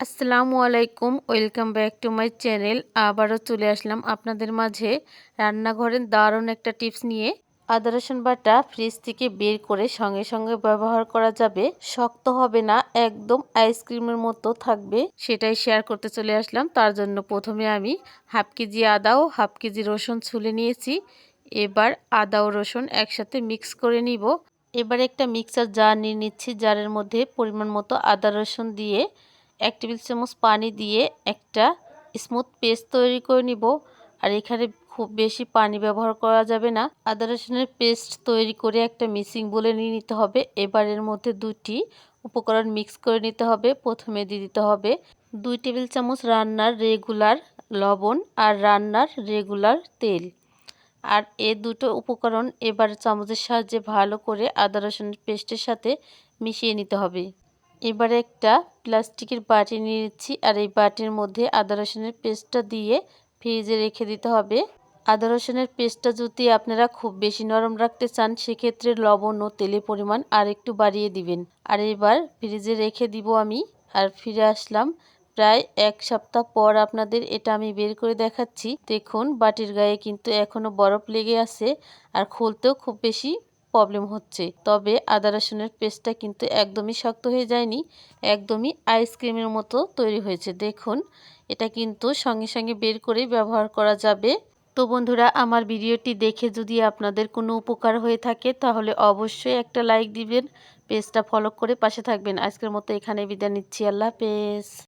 আসসালামু আলাইকুম, welcome back to my channel. আবারও চলে আসলাম আপনাদের মাঝে রান্নাঘরের দারুণ একটা টিপস নিয়ে। আদা, রসুন বাটা ফ্রিজ থেকে বের করে সঙ্গে সঙ্গে ব্যবহার করা যাবে। শক্ত হবে না, একদম আইসক্রিমের মতো থাকবে। সেটাই শেয়ার করতে চলে আসলাম। তার জন্য প্রথমে আমি হাফ কেজি আদা ও হাফ কেজি রসুন ছুলে নিয়েছি। এবার আদা ও রসুন একসাথে মিক্স করে নিব। এবার একটা মিক্সার জার নিয়ে নিচ্ছি, জারের মধ্যে পরিমাণ মতো আদা, রসুন দিয়ে। এক টেবিল চামচ পানি দিয়ে একটা স্মুথ পেস্ট তৈরি করে নিব। আর এখানে খুব বেশি পানি ব্যবহার করা যাবে না। আদা রসুনের পেস্ট তৈরি করে একটা মিক্সিং বলে নিয়ে নিতে হবে। এবার এর মধ্যে দুটি উপকরণ মিক্স করে নিতে হবে। প্রথমে দিয়ে দিতে হবে দুই টেবিল চামচ রান্নার রেগুলার লবণ আর রান্নার রেগুলার তেল। আর এ দুটো উপকরণ এবার চামচের সাহায্যে ভালো করে আদা রসুনের পেস্টের সাথে মিশিয়ে নিতে হবে। এবারে একটা প্লাস্টিকের বাটি নিয়ে নিচ্ছি আর এই বাটির মধ্যে আদা রসুনের পেস্টটা দিয়ে ফ্রিজে রেখে দিতে হবে। আদা রসুনের পেস্টটা যদি আপনারা খুব বেশি নরম রাখতে চান, সেক্ষেত্রে লবণ ও তেলের পরিমাণ আর একটু বাড়িয়ে দিবেন। আর এবার ফ্রিজে রেখে দিব আমি আর ফিরে আসলাম। প্রায় এক সপ্তাহ পর আপনাদের এটা আমি বের করে দেখাচ্ছি। দেখুন, বাটির গায়ে কিন্তু এখনও বরফ লেগে আছে আর খুলতেও খুব বেশি প্রবলেম হচ্ছে। তবে আদা রসুনের পেস্টটা কিন্তু একদমই শক্ত হয়ে যায়নি, একদমই আইসক্রিমের মতো তৈরি হয়েছে। দেখুন, এটা কিন্তু সঙ্গে সঙ্গে বের করে ব্যবহার করা যাবে। তো বন্ধুরা, আমার ভিডিওটি দেখে যদি আপনাদের কোনো উপকার হয়ে থাকে, তাহলে অবশ্যই একটা লাইক দিবেন পেজটা ফলো করে পাশে থাকবেন। আজকের মতো এখানে বিদায় নিচ্ছি। আল্লাহ পেজ